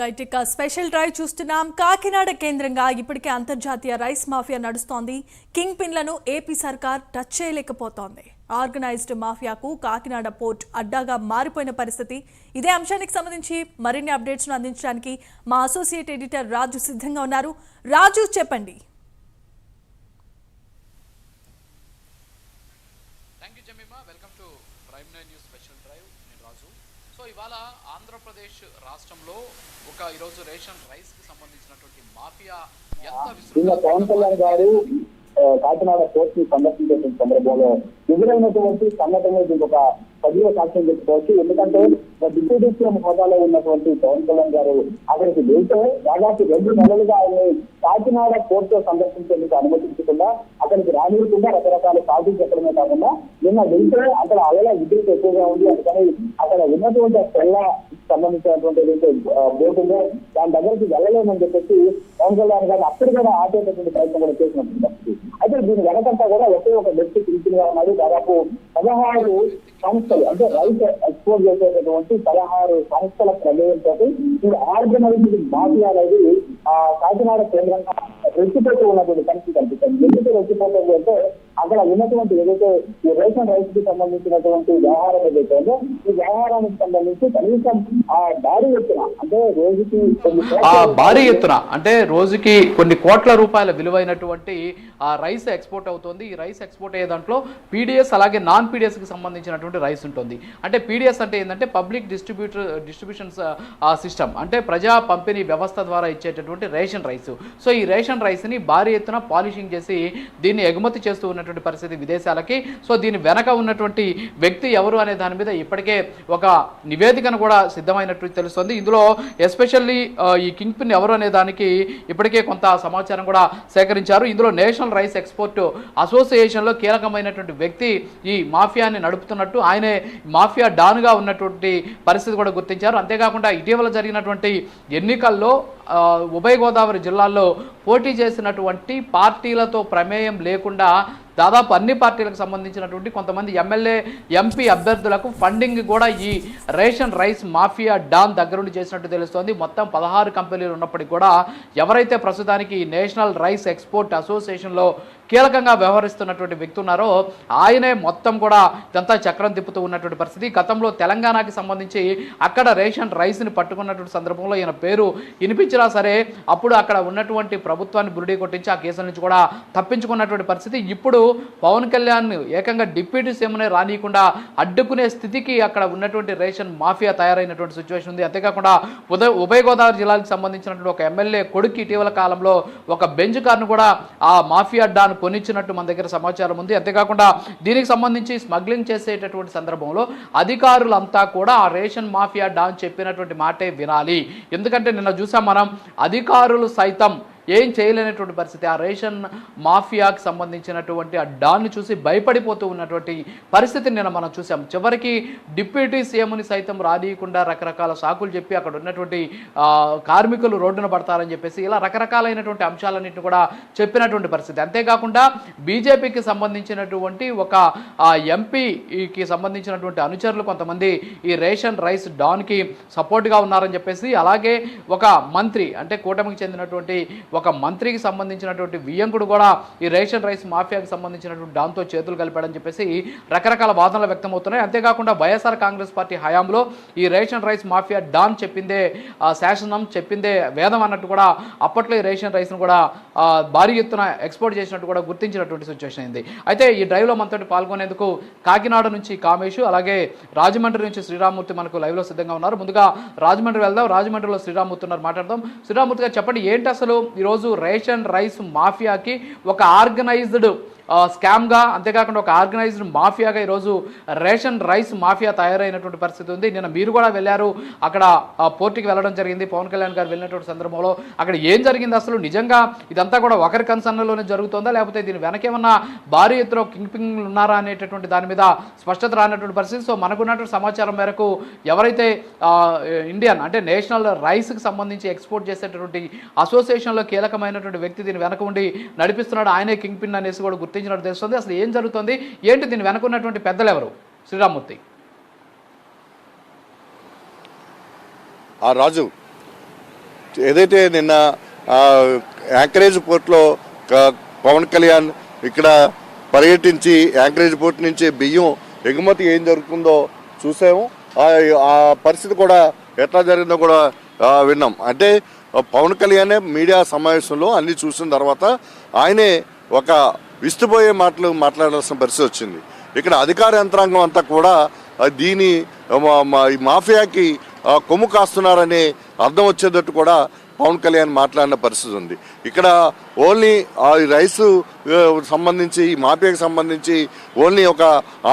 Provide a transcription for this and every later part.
Right ఇక special drive చూస్తున్నాం. కాకినాడ కేంద్రంగా ఇప్పటికే అంతర్జాతీయ రైస్ మాఫియా నడుస్తోంది. కింగ్ పిన్లను ఏపీ సర్కార్ టచ్ చేయలేకపోతోంది. ఆర్గనైజ్డ్ మాఫియాకు కాకినాడ పోర్ట్ అడ్డాగా మారిపోయిన పరిస్థితి. ఇదే అంశానికి సంబంధించి మరిన్ని అప్డేట్స్ను అందించడానికి మా అసోసియేట్ ఎడిటర్ రాజు సిద్ధంగా ఉన్నారు. రాజు చెప్పండి. Welcome to prime news special drive నేను రాజు. సో ఇవాళ ఆంధ్రప్రదేశ్ రాష్ట్రంలో ఒక ఈరోజు రేషన్ రైస్కి సంబంధించినటువంటి మాఫియా ఎంత నిన్న కాకినాడ పోర్ట్ని సందర్శించే సందర్భంలో ఎదురైనటువంటి సంఘటన దీనికి ఒక సజీవ సాక్ష్యం చెప్పుకోవచ్చు. ఎందుకంటే డిప్యూటీ సీఎం హోదాలో ఉన్నటువంటి పవన్ కళ్యాణ్ గారు అక్కడికి వెళ్తే దాదాపు రెండు నెలలుగా ఆయన్ని కాకినాడ కోర్టు సందర్శించేందుకు అనుమతించకుండా అక్కడికి రానివ్వకుండా రకరకాల సాగులు చెప్పడమే కాకుండా నిన్న వెళ్తే అక్కడ అలల విద్యుత్ ఎక్కువగా ఉంది. అందుకని అక్కడ ఉన్నటువంటి తెల్ల సంబంధించినటువంటి ఏదైతే ఆ, ఉందో దాని దగ్గరికి వెళ్ళలేమని చెప్పేసి పవన్ కళ్యాణ్ గారు అప్పుడు కూడా ఆపేటటువంటి ప్రయత్నం కూడా చేసినటువంటి పరిస్థితి అయితే దీని వెనకంతా కూడా ఒకే ఒక వ్యక్తి ప్రిన్సిపల్ ఉన్నాడు దాదాపు పదహారు సంస్థలు అంటే రైతు ఎక్స్పోర్ట్ చేసేటటువంటి పదహారు సంస్థల ప్రమేయంతో ఈ ఆర్గనైజ్డ్ మాఫియా అనేది ఆ కాకినాడ కేంద్రంగా రెచ్చిపోతూ ఉన్నటువంటి పరిస్థితి కనిపిస్తుంది. ఎందుకు రెచ్చిపోతుంది అంటే అక్కడ ఉన్నటువంటి ఏదైతే ఈ రేషన్ రైస్కి సంబంధించినటువంటి వ్యవహారం ఏదైతే ఉందో ఈ వ్యవహారానికి సంబంధించి కనీసం ఆ భారీ ఎత్తున అంటే రోజుకి కొన్ని ఆ భారీ ఎత్తున అంటే రోజుకి కొన్ని కోట్ల రూపాయల విలువైనటువంటి ఆ రైస్ ఎక్స్పోర్ట్ అవుతుంది. ఈ రైస్ ఎక్స్పోర్ట్ అయ్యే దాంట్లో పీడిఎస్ అలాగే నాన్ పీడిఎస్కి సంబంధించినటువంటి రైస్ ఉంటుంది. అంటే పీడిఎస్ అంటే ఏంటంటే పబ్లిక్ డిస్ట్రిబ్యూటర్ డిస్ట్రిబ్యూషన్ సిస్టమ్. అంటే ప్రజా పంపిణీ వ్యవస్థ ద్వారా ఇచ్చేటటువంటి రేషన్ రైస్. సో ఈ రేషన్ రైస్ని భారీ ఎత్తున పాలిషింగ్ చేసి దీన్ని ఎగుమతి చేస్తూ ఉన్నటువంటి పరిస్థితి విదేశాలకి. సో దీని వెనక ఉన్నటువంటి వ్యక్తి ఎవరు అనే దాని మీద ఇప్పటికే ఒక నివేదికను కూడా సిద్ధమైనట్టు తెలుస్తుంది. ఇందులో ఎస్పెషల్లీ ఈ కింగ్ పిన్ ఎవరు అనే దానికి ఇప్పటికే కొంత సమాచారం కూడా సేకరించారు. ఇందులో నేషనల్ రైస్ ఎక్స్పోర్ట్ అసోసియేషన్లో కీలకమైనటువంటి వ్యక్తి ఈ మాఫియాని నడుపుతున్నట్టు ఆయనే మాఫియా డాన్గా ఉన్నటువంటి పరిస్థితి కూడా గుర్తించారు. అంతేకాకుండా ఇటీవల జరిగినటువంటి ఎన్నికల్లో ఉభయ గోదావరి జిల్లాల్లో పోటీ చేసినటువంటి పార్టీలతో ప్రమేయం లేకుండా దాదాపు అన్ని పార్టీలకు సంబంధించినటువంటి కొంతమంది ఎమ్మెల్యే ఎంపీ అభ్యర్థులకు ఫండింగ్ కూడా ఈ రేషన్ రైస్ మాఫియా డాన్ దగ్గరుండి చేసినట్టు తెలుస్తోంది. మొత్తం పదహారు కంపెనీలు ఉన్నప్పటికీ కూడా ఎవరైతే ప్రస్తుతానికి నేషనల్ రైస్ ఎక్స్పోర్ట్ అసోసియేషన్లో కీలకంగా వ్యవహరిస్తున్నటువంటి వ్యక్తి ఉన్నారో ఆయనే మొత్తం కూడా ఇదంతా చక్రం తిప్పుతూ ఉన్నటువంటి పరిస్థితి. గతంలో తెలంగాణకి సంబంధించి అక్కడ రేషన్ రైస్ని పట్టుకున్నటువంటి సందర్భంలో ఈయన పేరు వినిపించినా సరే అప్పుడు అక్కడ ఉన్నటువంటి ప్రభుత్వాన్ని బురిడి కొట్టించి ఆ కేసుల నుంచి కూడా తప్పించుకున్నటువంటి పరిస్థితి. ఇప్పుడు పవన్ కళ్యాణ్ ఏకంగా డిప్యూటీ సీఎంనే రానియకుండా అడ్డుకునే స్థితికి అక్కడ ఉన్నటువంటి రేషన్ మాఫియా తయారైనటువంటి సిచ్యువేషన్ ఉంది. అంతేకాకుండా ఉదయ ఉభయ గోదావరి జిల్లాలకు సంబంధించినటువంటి ఒక ఎమ్మెల్యే కొడుకు ఇటీవల కాలంలో ఒక బెంచ్ కార్ను కూడా ఆ మాఫియా అడ్డాను కొనిచ్చినట్టు మన దగ్గర సమాచారం ఉంది. అంతేకాకుండా దీనికి సంబంధించి స్మగ్లింగ్ చేసేటటువంటి సందర్భంలో అధికారులంతా కూడా ఆ రేషన్ మాఫియా డాన్ చెప్పినటువంటి మాటే వినాలి. ఎందుకంటే నిన్న చూసాం మనం అధికారులు సైతం ఏం చేయలేనటువంటి పరిస్థితి. ఆ రేషన్ మాఫియాకి సంబంధించినటువంటి ఆ డాన్ని చూసి భయపడిపోతూ ఉన్నటువంటి పరిస్థితిని నిన్న మనం చూసాం. చివరికి డిప్యూటీ సీఎంని సైతం రానియకుండా రకరకాల సాకులు చెప్పి అక్కడ ఉన్నటువంటి కార్మికులు రోడ్డున పడతారని చెప్పేసి ఇలా రకరకాలైనటువంటి అంశాలన్నింటిని కూడా చెప్పినటువంటి పరిస్థితి. అంతేకాకుండా బీజేపీకి సంబంధించినటువంటి ఒక ఎంపీకి సంబంధించినటువంటి అనుచరులు కొంతమంది ఈ రేషన్ రైస్ డాన్కి సపోర్ట్గా ఉన్నారని చెప్పేసి అలాగే ఒక మంత్రి అంటే కూటమికి చెందినటువంటి ఒక మంత్రికి సంబంధించినటువంటి వియ్యంకుడు కూడా ఈ రేషన్ రైస్ మాఫియాకి సంబంధించినటువంటి డాన్తో చేతులు కలిపాడని చెప్పేసి రకరకాల వాదనలు వ్యక్తమవుతున్నాయి. అంతేకాకుండా వైఎస్ఆర్ కాంగ్రెస్ పార్టీ హయాంలో ఈ రేషన్ రైస్ మాఫియా డాన్ చెప్పిందే శాసనం చెప్పిందే వేదం అన్నట్టు కూడా అప్పట్లో ఈ రేషన్ రైస్ను కూడా భారీ ఎత్తున ఎక్స్పోర్ట్ చేసినట్టు కూడా గుర్తించినటువంటి సిచ్యువేషన్ అయింది. అయితే ఈ డ్రైవ్లో మనతో పాల్గొనేందుకు కాకినాడ నుంచి కామేష్ అలాగే రాజమండ్రి నుంచి శ్రీరామూర్తి మనకు లైవ్లో సిద్ధంగా ఉన్నారు. ముందుగా రాజమండ్రి వెళ్దాం. రాజమండ్రిలో శ్రీరామూర్తి ఉన్నారు మాట్లాడదాం. శ్రీరామూర్తి గారు చెప్పండి ఏంటి అసలు ఈరోజు రేషన్ రైస్ మాఫియాకి ఒక ఆర్గనైజ్డ్ స్కామ్గా అంతేకాకుండా ఒక ఆర్గనైజ్డ్ మాఫియాగా ఈరోజు రేషన్ రైస్ మాఫియా తయారైనటువంటి పరిస్థితి ఉంది. నిన్న మీరు కూడా వెళ్ళారు. అక్కడ పోర్టుకి వెళ్ళడం జరిగింది. పవన్ కళ్యాణ్ గారు వెళ్ళినటువంటి సందర్భంలో అక్కడ ఏం జరిగింది అసలు? నిజంగా ఇదంతా కూడా ఒకరి కన్సర్న్లోనే జరుగుతుందా? లేకపోతే దీని వెనకేమన్నా భారీ ఎత్తులో కింగ్ పింగ్ ఉన్నారా అనేటటువంటి దాని మీద స్పష్టత రానటువంటి పరిస్థితి. సో మనకున్నటువంటి సమాచారం మేరకు ఎవరైతే ఇండియన్ అంటే నేషనల్ రైస్కి సంబంధించి ఎక్స్పోర్ట్ చేసేటటువంటి అసోసియేషన్లో కీలకమైనటువంటి వ్యక్తి దీని వెనక ఉండి నడిపిస్తున్నాడు. ఆయనే కింగ్ పిన్ అనేసి కూడా గుర్తు గుర్తించినట్టు తెలుస్తుంది. అసలు ఏం జరుగుతుంది? ఏంటి దీని వెనకున్నటువంటి పెద్దలు ఎవరు శ్రీరామూర్తి ఆ రాజు ఏదైతే నిన్న యాంకరేజ్ పోర్ట్లో పవన్ కళ్యాణ్ ఇక్కడ పర్యటించి యాంకరేజ్ పోర్ట్ నుంచి బియ్యం ఎగుమతి ఏం జరుగుతుందో చూసాము. ఆ పరిస్థితి కూడా ఎట్లా జరిగిందో కూడా విన్నాం. అంటే పవన్ కళ్యాణే మీడియా సమావేశంలో అన్నీ చూసిన తర్వాత ఆయనే ఒక విస్తుపోయే మాటలు మాట్లాడాల్సిన పరిస్థితి వచ్చింది. ఇక్కడ అధికార యంత్రాంగం అంతా కూడా దీని ఈ మాఫియాకి ఆ, కొమ్ము కాస్తున్నారనే అర్థం వచ్చేటట్టు కూడా పవన్ కళ్యాణ్ మాట్లాడిన పరిస్థితి ఉంది. ఇక్కడ ఓన్లీ ఆ రైసు సంబంధించి ఈ మాఫియాకి సంబంధించి ఓన్లీ ఒక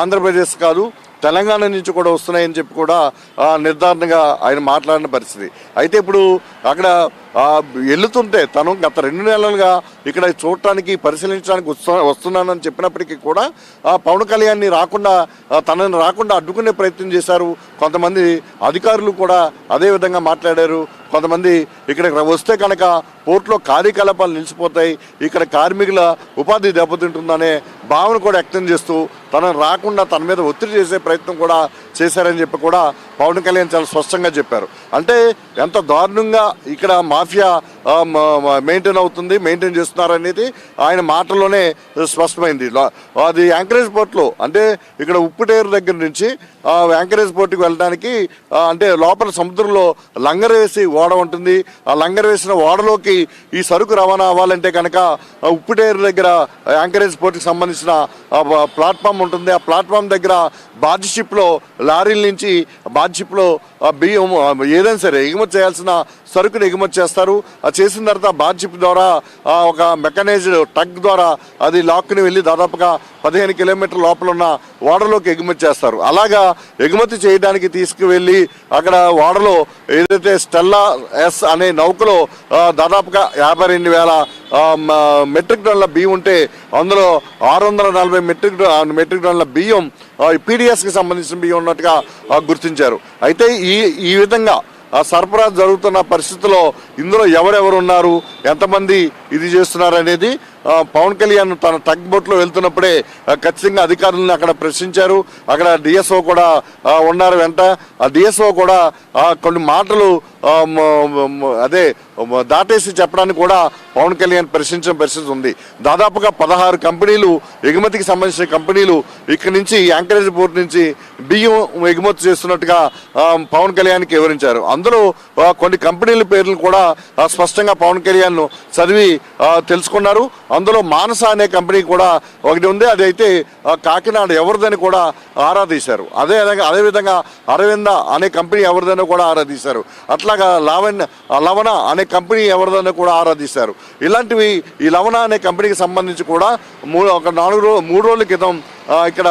ఆంధ్రప్రదేశ్ కాదు తెలంగాణ నుంచి కూడా వస్తున్నాయని చెప్పి కూడా నిర్ధారణగా ఆయన మాట్లాడిన పరిస్థితి. అయితే ఇప్పుడు అక్కడ వెళ్తుంటే తను గత రెండు నెలలుగా ఇక్కడ చూడటానికి పరిశీలించడానికి వస్తు వస్తున్నానని చెప్పినప్పటికీ కూడా పవన్ కళ్యాణ్ని రాకుండా తనని రాకుండా అడ్డుకునే ప్రయత్నం చేశారు. కొంతమంది అధికారులు కూడా అదే విధంగా మాట్లాడారు. కొంతమంది ఇక్కడికి వస్తే కనుక పోర్టులో కార్యకలాపాలు నిలిచిపోతాయి. ఇక్కడ కార్మికుల ఉపాధి దెబ్బతింటుందనే భావన కూడా వ్యక్తం చేస్తూ తనను రాకుండా తన మీద ఒత్తిడి చేసే ప్రయత్నం కూడా చేశారని చెప్పి కూడా పవన్ కళ్యాణ్ చాలా స్పష్టంగా చెప్పారు. అంటే ఎంత దారుణంగా ఇక్కడ మాఫియా మెయింటైన్ అవుతుంది మెయింటైన్ చేస్తున్నారనేది ఆయన మాటల్లోనే స్పష్టమైంది. లా- అది యాంకరేజ్ పోర్ట్లో అంటే ఇక్కడ ఉప్పుటేరు దగ్గర నుంచి యాంకరేజ్ పోర్టుకి వెళ్ళడానికి అంటే లోపల సముద్రంలో లంగర్ వేసి ఓడ ఉంటుంది. ఆ లంగర్ వేసిన ఓడలోకి ఈ సరుకు రవాణా అవ్వాలంటే కనుక ఉప్పుటేరు దగ్గర యాంకరేజ్ పోర్టుకి సంబంధించిన ప్లాట్ఫామ్ ఉంటుంది. ఆ ప్లాట్ఫామ్ దగ్గర బార్జ్ షిప్లో లారీల నుంచి బార్జ్ బియ్యం ఏదైనా సరే ఎగుమతి చేయాల్సిన సరుకుని ఎగుమతి చేస్తారు. అది చేసిన తర్వాత బార్జ్ ద్వారా ఒక మెకనైజ్డ్ టగ్ ద్వారా అది లాక్కుని వెళ్ళి దాదాపుగా పదిహేను కిలోమీటర్ లోపల ఉన్న ఓడలోకి ఎగుమతి చేస్తారు. అలాగా ఎగుమతి చేయడానికి తీసుకువెళ్ళి అక్కడ ఓడలో ఏదైతే స్టెల్లా ఎస్ అనే నౌకలో దాదాపుగా యాభై రెండు వేల మెట్రిక్ టన్నుల బియ్యం ఉంటే అందులో ఆరు వందల నలభై మెట్రిక్ మెట్రిక్ టన్నుల బియ్యం పీడిఎస్కి సంబంధించిన బియ్యం ఉన్నట్టుగా గుర్తించారు. అయితే ఈ ఈ విధంగా ఆ సరఫరా జరుగుతున్న పరిస్థితుల్లో ఇందులో ఎవరెవరు ఉన్నారు ఎంతమంది ఇది చేస్తున్నారు అనేది పవన్ కళ్యాణ్ తన టగ్ బోట్లో వెళ్తున్నప్పుడే ఖచ్చితంగా అధికారులను అక్కడ ప్రశ్నించారు. అక్కడ డిఎస్ఓ కూడా ఉన్నారు వెంట. ఆ డిఎస్ఓ కూడా కొన్ని మాటలు అదే దాటేసి చెప్పడానికి కూడా పవన్ కళ్యాణ్ ప్రశ్నించిన పరిస్థితి ఉంది. దాదాపుగా పదహారు కంపెనీలు ఎగుమతికి సంబంధించిన కంపెనీలు ఇక్కడి నుంచి యాంకరేజ్ బోర్డు నుంచి బియ్యం ఎగుమతి చేస్తున్నట్టుగా పవన్ కళ్యాణ్కి వివరించారు. అందులో కొన్ని కంపెనీల పేర్లు కూడా స్పష్టంగా పవన్ కళ్యాణ్ చదివి తెలుసుకున్నారు. అందులో మానస అనే కంపెనీ కూడా ఒకటి ఉంది. అదైతే కాకినాడ ఎవరిదని కూడా ఆరా తీశారు. అదే విధంగా అదేవిధంగా అరవింద అనే కంపెనీ ఎవరిదని కూడా ఆరా తీశారు. అట్లాగా లావణ్య లవణ అనే కంపెనీ ఎవరిదని కూడా ఆరాధిస్తారు. ఇలాంటివి ఈ లవణ అనే కంపెనీకి సంబంధించి కూడా మూడు ఒక నాలుగు రోజు మూడు రోజుల క్రితం ఇక్కడ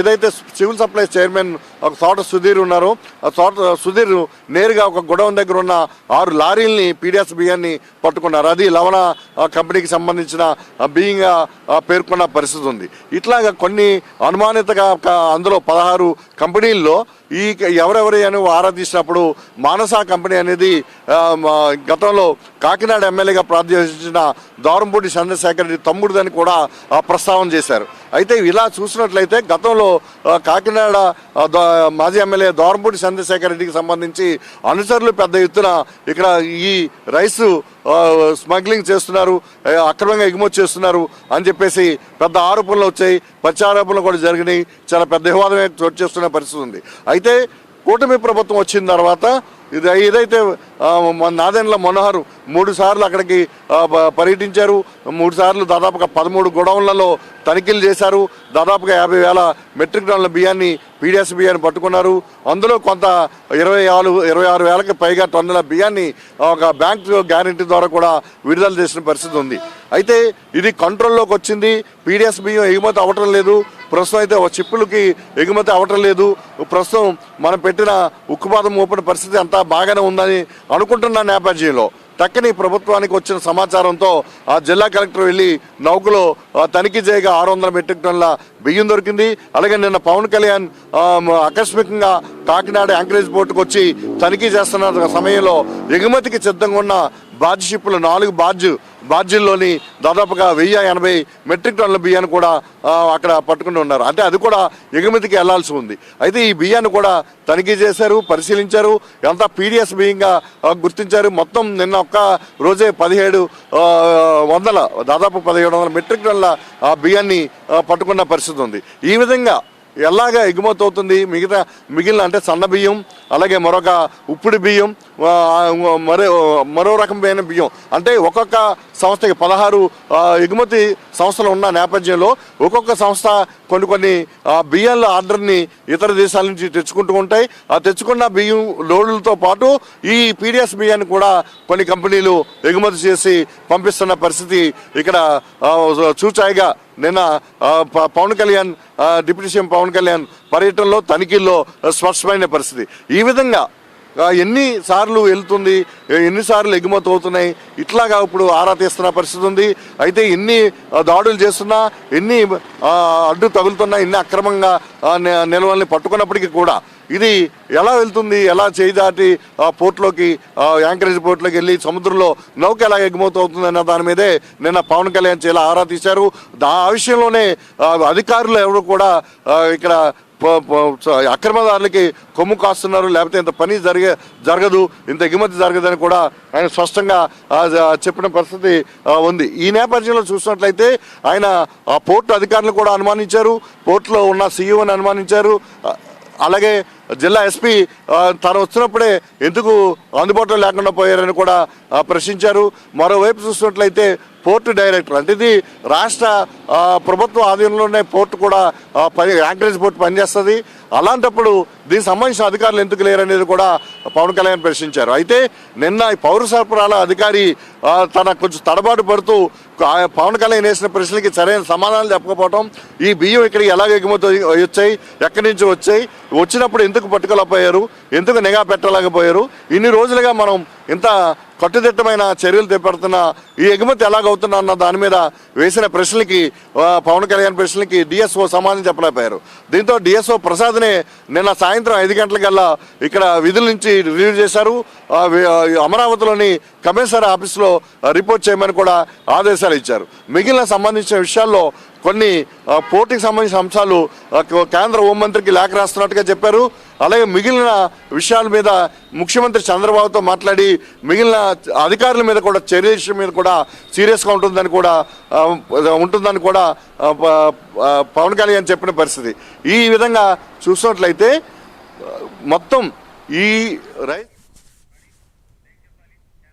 ఏదైతే సివిల్ సప్లైస్ చైర్మన్ ఒక తోట సుధీర్ ఉన్నారు. ఆ తోట సుధీర్ నేరుగా ఒక గొడవన్ దగ్గర ఉన్న ఆరు లారీల్ని పీడిఎస్ బియ్యాన్ని పట్టుకున్నారు. అది లవణ కంపెనీకి సంబంధించిన ఆ, బియ్యంగా పేర్కొన్న పరిస్థితి ఉంది. ఇట్లాగా కొన్ని అనుమానితగా అందులో పదహారు కంపెనీల్లో ఈ ఎవరెవరి అని ఆరా తీసినప్పుడు మానస కంపెనీ అనేది గతంలో కాకినాడ ఎమ్మెల్యేగా ప్రార్థించిన దారంపూడి చంద్రశేఖర్ రెడ్డి తమ్ముడిదని కూడా ప్రస్తావన చేశారు. అయితే ఇలా చూసినట్లయితే గతంలో కాకినాడ మాజీ ఎమ్మెల్యే దోరంపూడి చంద్రశేఖర్ రెడ్డికి సంబంధించి అనుచరులు పెద్ద ఎత్తున ఇక్కడ ఈ రైసు స్మగ్లింగ్ చేస్తున్నారు అక్రమంగా ఎగుమతి చేస్తున్నారు అని చెప్పేసి పెద్ద ఆరోపణలు వచ్చాయి. ప్రత్యారోపణలు కూడా జరిగినాయి. చాలా పెద్ద వివాదమే చోటు చేస్తున్న పరిస్థితి ఉంది. అయితే కూటమి ప్రభుత్వం వచ్చిన తర్వాత ఇది ఏదైతే మన నాదెండ్ల మనోహర్ మూడు సార్లు అక్కడికి పర్యటించారు. మూడు సార్లు దాదాపుగా పదమూడు గొడవలలో తనిఖీలు చేశారు. దాదాపుగా యాభై వేల మెట్రిక్ టన్నుల బియ్యాన్ని పీడిఎస్ బియ్యాన్ని పట్టుకున్నారు. అందులో కొంత ఇరవై ఆరు ఇరవై ఆరు వేలకు పైగా టన్నుల బియ్యాన్ని ఒక బ్యాంక్ గ్యారంటీ ద్వారా కూడా విడుదల చేసిన పరిస్థితి ఉంది. అయితే ఇది కంట్రోల్లోకి వచ్చింది. పీడిఎస్ బియ్యం ఎగుమతి అవ్వటం లేదు. ప్రస్తుతం అయితే ఒక చిప్పులకి ఎగుమతి అవ్వటం లేదు. ప్రస్తుతం మనం పెట్టిన ఉక్కుపాతం మోపిన పరిస్థితి అంతా బాగానే ఉందని అనుకుంటున్న నేపథ్యంలో టక్కని ప్రభుత్వానికి వచ్చిన సమాచారంతో ఆ జిల్లా కలెక్టర్ వెళ్ళి నౌకలో తనిఖీ చేయగా ఆరు వందల మెట్రిక్ టన్నుల బియ్యం దొరికింది. అలాగే నిన్న పవన్ కళ్యాణ్ ఆకస్మికంగా కాకినాడ యాంకరేజ్ బోర్డుకు వచ్చి తనిఖీ చేస్తున్న సమయంలో ఎగుమతికి సిద్ధంగా ఉన్న బార్జ్ షిప్లు నాలుగు బార్జ్ బార్జిల్లోని దాదాపుగా వెయ్యి ఎనభై మెట్రిక్ టన్నుల బియ్యాన్ని కూడా అక్కడ పట్టుకుని ఉన్నారు. అంటే అది కూడా ఎగుమతికి వెళ్ళాల్సి ఉంది. అయితే ఈ బియ్యాన్ని కూడా తనిఖీ చేశారు పరిశీలించారు ఎంత పీడిఎస్ బియ్యంగా గుర్తించారు. మొత్తం నిన్న ఒక్క రోజే పదిహేడు వందల దాదాపు పదిహేడు వందల మెట్రిక్ టన్నుల ఆ బియ్యాన్ని పట్టుకున్న పరిస్థితి ఉంది. ఈ విధంగా ఎలాగా ఎగుమతి అవుతుంది? మిగతా మిగిలిన అంటే సన్న బియ్యం అలాగే మరొక ఉప్పుడు బియ్యం మరో మరో రకమైన బియ్యం. అంటే ఒక్కొక్క సంస్థకి పదహారు ఎగుమతి సంస్థలు ఉన్న నేపథ్యంలో ఒక్కొక్క సంస్థ కొన్ని కొన్ని ఆ, బియ్యాల ఆర్డర్ని ఇతర దేశాల నుంచి తెచ్చుకుంటూ ఉంటాయి. ఆ తెచ్చుకున్న బియ్యం లోడ్లతో పాటు ఈ పీడిఎస్ బియ్యాన్ని కూడా కొన్ని కంపెనీలు ఎగుమతి చేసి పంపిస్తున్న పరిస్థితి ఇక్కడ చూచాయిగా నిన్న పవన్ కళ్యాణ్ డిప్యూటీ సీఎం పవన్ కళ్యాణ్ పర్యటనలో తనిఖీల్లో స్పష్టమైన పరిస్థితి. ఈ విధంగా ఎన్నిసార్లు ఎన్ని సార్లు వెళ్తుంది ఎన్నిసార్లు ఎగుమతి అవుతున్నాయి ఇట్లాగా ఇప్పుడు ఆరా తీస్తున్న పరిస్థితి ఉంది. అయితే ఎన్ని దాడులు చేస్తున్నా ఎన్ని అడ్డు తగులుతున్నా ఎన్ని అక్రమంగా నిల్వల్ని పట్టుకున్నప్పటికీ కూడా ఇది ఎలా వెళ్తుంది ఎలా చేయి దాటి ఆ పోర్ట్లోకి యాంకరేజ్ పోర్ట్లోకి వెళ్ళి సముద్రంలో నౌక ఎలా ఎగుమతి అన్న దాని మీదే నిన్న పవన్ కళ్యాణ్ చాలా ఆరా తీశారు. దా ఆ విషయంలోనే అధికారులు ఎవరు కూడా ఇక్కడ అక్రమదారులకి కొమ్ము కాస్తున్నారు లేకపోతే ఇంత పని జరిగే జరగదు ఇంత ఎగుమతి జరగదని కూడా ఆయన స్పష్టంగా చెప్పిన పరిస్థితి ఉంది. ఈ నేపథ్యంలో చూసినట్లయితే ఆయన ఆ పోర్టు అధికారులు కూడా అనుమానించారు పోర్టులో ఉన్న సీఈఓని అనుమానించారు. అలాగే జిల్లా ఎస్పీ తాను తను వచ్చినప్పుడే ఎందుకు అందుబాటులో లేకుండా పోయారని కూడా ప్రశ్నించారు. మరోవైపు చూసినట్లయితే పోర్టు డైరెక్టర్. అంటే ఇది రాష్ట్ర ప్రభుత్వ ప్రభుత్వ ఆధీనంలోనే పోర్టు కూడా పని యాంకరేజ్ పోర్టు పనిచేస్తుంది. అలాంటప్పుడు దీనికి సంబంధించిన అధికారులు ఎందుకు లేరనేది కూడా పవన్ కళ్యాణ్ ప్రశ్నించారు. అయితే నిన్న ఈ పౌర సరఫరాల అధికారి తన కొంచెం తడబాటు పడుతూ ఆ, పవన్ కళ్యాణ్ వేసిన ప్రశ్నలకి సరైన సమాధానాలు చెప్పకపోవడం ఈ బియ్యం ఇక్కడికి ఎలాగ ఎగుమతి వచ్చాయి ఎక్కడి నుంచి వచ్చాయి వచ్చినప్పుడు ఎందుకు పట్టుకోలేకపోయారు ఎందుకు నిఘా పెట్టలేకపోయారు? ఇన్ని రోజులుగా మనం ఇంత కట్టుదిట్టమైన చర్యలు చేపడుతున్న ఈ ఎగుమతి ఎలాగవుతున్నా అన్న దాని మీద వేసిన ప్రశ్నలకి పవన్ కళ్యాణ్ ప్రశ్నలకి డిఎస్ఓ సమాధానం చెప్పలేకపోయారు. దీంతో డిఎస్ఓ ప్రసాద్నే నిన్న సాయంత్రం ఐదు గంటలకల్లా ఇక్కడ విధుల నుంచి రిలీవ్ చేశారు. అమరావతిలోని కమిషనర్ ఆఫీస్లో రిపోర్ట్ చేయమని కూడా ఆదేశాలు ఇచ్చారు. మిగిలిన సంబంధించిన విషయాల్లో కొన్ని పోటీకి సంబంధించిన అంశాలు కేంద్ర హోంమంత్రికి లేఖ రాస్తున్నట్టుగా చెప్పారు. అలాగే మిగిలిన విషయాల మీద ముఖ్యమంత్రి చంద్రబాబుతో మాట్లాడి మిగిలిన అధికారుల మీద కూడా చర్య మీద కూడా సీరియస్గా ఉంటుందని కూడా ఉంటుందని కూడా పవన్ కళ్యాణ్ చెప్పిన పరిస్థితి. ఈ విధంగా చూసినట్లయితే మొత్తం ఈ రైతు